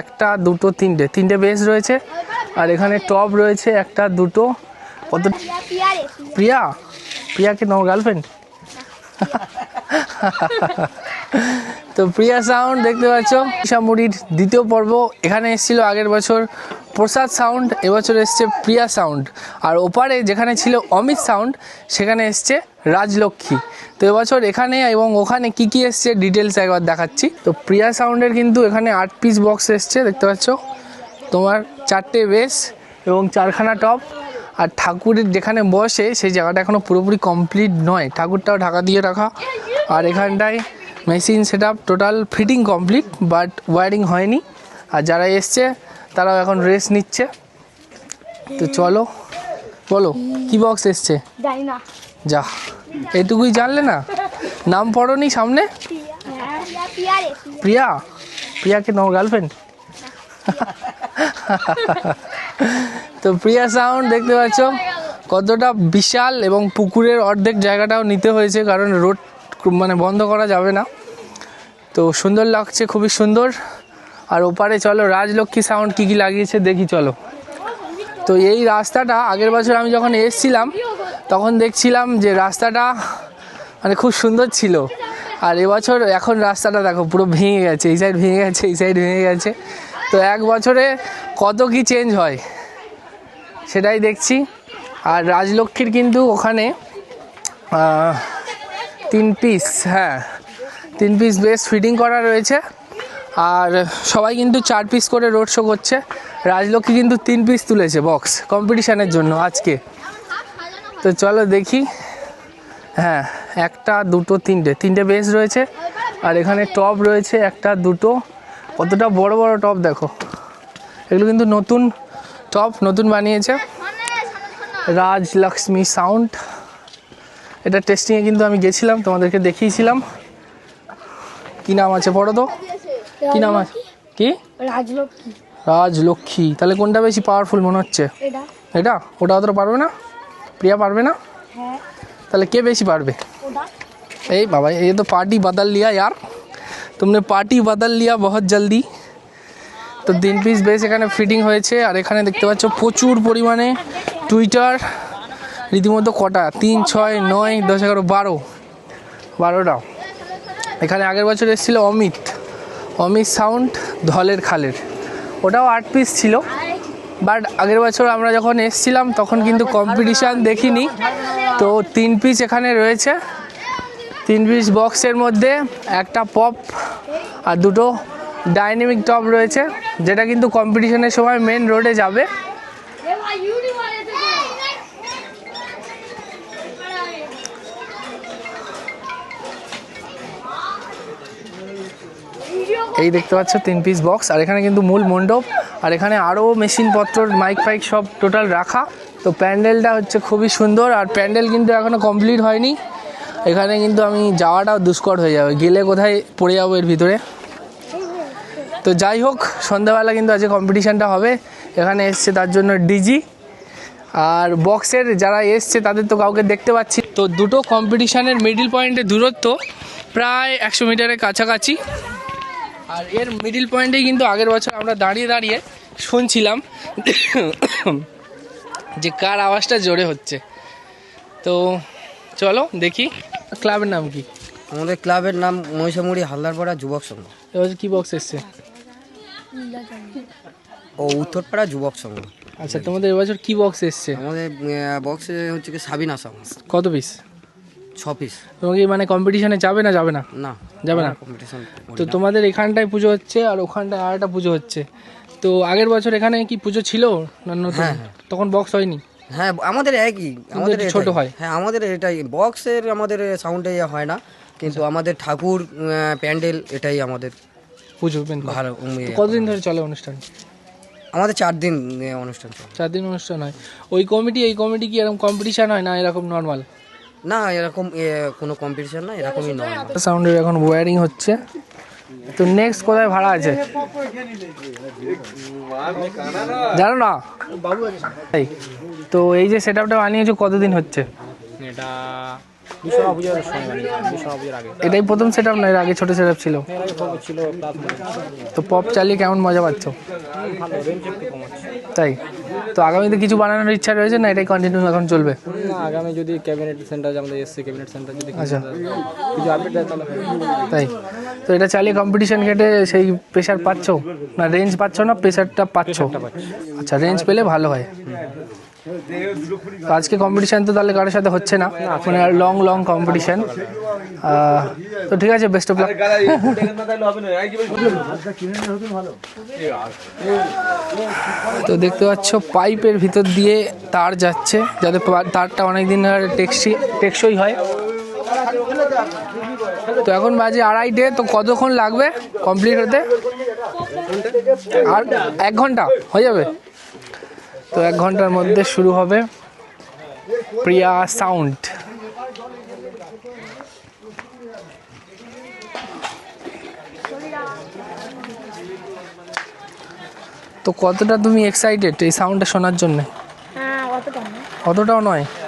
একটা, দুটো, তিনটে। তিনটে বেস রয়েছে। আর এখানে টপ রয়েছে একটা, দুটো। কত? প্রিয়া? প্রিয়াকে তোমার গার্লফ্রেন্ড তো প্রিয়া সাউন্ড দেখতে পাচ্ছ। মুড়ির দ্বিতীয় পর্ব এখানে এসেছিল আগের বছর। প্রসাদ সাউন্ড এবছর এসছে প্রিয়া সাউন্ড আর ওপারে যেখানে ছিল অমিত সাউন্ড সেখানে এসছে রাজলক্ষ্মী। তো এবছর এখানে এবং ওখানে কি কি এসছে ডিটেলস একবার দেখাচ্ছি। তো প্রিয়া সাউন্ডের কিন্তু এখানে আট পিস বক্স এসছে দেখতে পাচ্ছ? তোমার চারটে বেস এবং চারখানা টপ আর ঠাকুরের যেখানে বসে সেই জায়গাটা এখনও পুরোপুরি কমপ্লিট নয়। ঠাকুরটাও ঢাকা দিয়ে রাখা। আর এখানটায় machine set total fitting complete but wiring হয়নি। আর যারা এসছে তারাও এখন রেস্ট নিচ্ছে। তো চলো বলো কি বক্স এসছে? যা। এটুকুই জানলে না? নাম পড়নি সামনে? প্রিয়া। প্রিয়াকে তোমার গার্লফ্রেন্ড তো প্রিয়া সাউন্ড দেখতে পাচ্ছ, কতটা বিশাল এবং পুকুরের অর্ধেক জায়গাটাও নিতে হয়েছে, কারণ রোড মানে বন্ধ করা যাবে না। তো সুন্দর লাগছে, খুবই সুন্দর। আর ওপারে চলো, রাজলক্ষ্মী সাউন্ড কী কী লাগিয়েছে, দেখি চলো। তো এই রাস্তাটা আগের বছর আমি যখন এসেছিলাম, তখন দেখছিলাম যে রাস্তাটা মানে খুব সুন্দর ছিল। আর এবছর এখন রাস্তাটা দেখো পুরো ভেঙে গেছে, এই সাইড ভেঙে গেছে, এই সাইড ভেঙে গেছে। তো এক বছরে কত কি চেঞ্জ হয়, সেটাই দেখছি। আর রাজলক্ষ্মীর কিন্তু ওখানে তিন পিস হ্যাঁ তিন পিস বেশ ফিটিং করা রয়েছে। আর সবাই কিন্তু চার পিস করে রোড শো করছে। রাজলক্ষ্মী কিন্তু তিন পিস তুলেছে বক্স কম্পিটিশানের জন্য আজকে। তো চলো দেখি। হ্যাঁ একটা, দুটো, তিনটে। তিনটে বেস রয়েছে। আর এখানে টপ রয়েছে, একটা, দুটো। কতটা বড় বড় টপ দেখো। এগুলো কিন্তু নতুন টপ নতুন বানিয়েছে। রাজ লক্ষ্মী সাউন্ড এটা টেস্টিংয়ে কিন্তু আমি গেছিলাম, তোমাদেরকে দেখিয়েছিলাম। কি নাম আছে পড়ো তো কি নাম আছে? কি? রাজলক্ষ্মী। রাজলক্ষ্মী তাহলে কোনটা বেশি পাওয়ারফুল মনে হচ্ছে এটা এটা ওটা অতটা পারবে না প্রিয়া পারবে না হ্যাঁ তাহলে কে বেশি পারবে ওটা এই বাবা ये तो पार्टी बदल लिया यार तुमने পার্টি বদল লিয়া বহুত জলদি তো তিন পিস বেশ এখানে ফিটিং হয়েছে আর এখানে দেখতে পাচ্ছ প্রচুর পরিমাণে টুইটার রীতিমতো কটা তিন ছয় নয় দশ এগারো বারো বারোটা এখানে আগের বছর এসেছিল অমিত অমিত সাউন্ড ধলের খালের ওটাও আট পিস ছিল। বাট আগের বছর আমরা যখন এসছিলাম, তখন কিন্তু কম্পিটিশান দেখিনি। তো তিন পিস এখানে রয়েছে। তিন পিস বক্সের মধ্যে একটা পপ আর দুটো ডাইনামিক টপ রয়েছে, যেটা কিন্তু কম্পিটিশনের সময় মেন রোডে যাবে। এই দেখতে পাচ্ছ, তিন পিস বক্স আর এখানে কিন্তু মূল মণ্ডপ, আর এখানে আরও মেশিনপত্র মাইক ফাইক সব টোটাল রাখা। তো প্যান্ডেলটা হচ্ছে খুবই সুন্দর, আর প্যান্ডেল কিন্তু এখনও কমপ্লিট হয়নি। এখানে কিন্তু আমি যাওয়াটাও দুষ্কর হয়ে যাবে। গেলে কোথায় পড়ে যাব এর ভিতরে? তো যাই হোক, সন্ধ্যাবেলা কিন্তু আজকে কম্পিটিশানটা হবে। এখানে এসছে তার জন্য ডিজি আর বক্সের যারা এসছে, তাদের তো কাউকে দেখতে পাচ্ছি তো দুটো কম্পিটিশানের মিডিল পয়েন্টের দূরত্ব, প্রায় একশো মিটারের কাছাকাছি। আর এর মিডিল পয়েন্টেই কিন্তু আগের বছর আমরা দাঁড়িয়ে দাঁড়িয়ে শুনছিলাম যে কার আওয়াজটা জোরে হচ্ছে। তো চলো দেখি ক্লাবের নাম কি? আমাদের ক্লাবের নাম মহিষামুড়ি হালদারপাড়া যুবক সংঘ। এবার কি বক্স এসছে? ও উত্তরপাড়া যুবক সংঘ। আচ্ছা তোমাদের এবছর কি বক্স এসছে? আমাদের বক্সে হচ্ছে কি সাবিনা সং কত পিস ছ পিস তোমাকে মানে কম্পিটিশনে যাবে না যাবে না? না যাবে না? কম্পিটিশন তো তোমাদের এখানটায় পুজো হচ্ছে আর ওখানটায় আর একটা পুজো হচ্ছে। তো আগের বছর এখানে কি পুজো ছিল না নতুন? হ্যাঁ, হ্যাঁ। তখন বক্স হয়নি? হ্যাঁ আমাদের একই আমাদের ছোট হয়। হ্যাঁ আমাদের এটাই বক্সের আমাদের সাউন্ডে হয় না। কিন্তু আমাদের ঠাকুর প্যান্ডেল এটাই আমাদের পুজো ভালো ইয়ে। কতদিন ধরে চলে অনুষ্ঠান? আমাদের চার দিন অনুষ্ঠান চার দিন অনুষ্ঠান হয়। ওই কমিটি এই কমিটি কি এরকম কম্পিটিশন হয় না এরকম নর্মাল না এরকম এ, কোনো কম্পিটিশন না এরকমই নয় সাউন্ডের এখন ওয়ারিং হচ্ছে। তো নেক্সট কোথায় ভাড়া আছে? জানো না? তো এই যে সেট আপটা বানিয়েছো কতদিন হচ্ছে? এটা বিশ্বকর্মা পুজোর সময় বানিয়েছিলাম বিশ্বকর্মা পুজোর আগে। এটাই প্রথম সেট আপ না এর আগে ছোটো সেট আপ ছিল এর আগে খবর ছিল প্লাস তো পপ চালিয়ে কেমন মজা পাচ্ছ? তাই? তো আগামীতে কিছু বানানোর ইচ্ছা রয়েছে না এটাই কন্টিনিউ এখন চলবে? না আগামী যদি ক্যাবিনেট সেন্টার আমাদের এসছে ক্যাবিনেট সেন্টার যদি আচ্ছা। কিছু আপডেট দেয় তাহলে তাই। তো এটা চালিয়ে কম্পিটিশন কেটে সেই প্রেশার পাচ্ছ? না রেঞ্জ পাচ্ছ না প্রেশারটা পাচ্ছ? আচ্ছা রেঞ্জ পেলে ভালো হয়। তো আজকে কম্পিটিশন তো তাহলে কারোর সাথে হচ্ছে না। মানে লং লং কম্পিটিশন তো ঠিক আছে বেস্ট অফ লাক তো দেখতে পাচ্ছ, পাইপের ভিতর দিয়ে তার যাচ্ছে, যাতে তারটা অনেক দিন টেকসই টেকসই হয়। তো এখন বাজে আড়াইটে, তো কতক্ষণ লাগবে কমপ্লিট হতে? আর এক ঘণ্টা, হয়ে যাবে? তো এক ঘণ্টার মধ্যে শুরু হবে প্রিয়া সাউন্ড। তো কতটা তুমি এক্সাইটেড এই সাউন্ডটা শোনার জন্য? হ্যাঁ অতটাও নয়?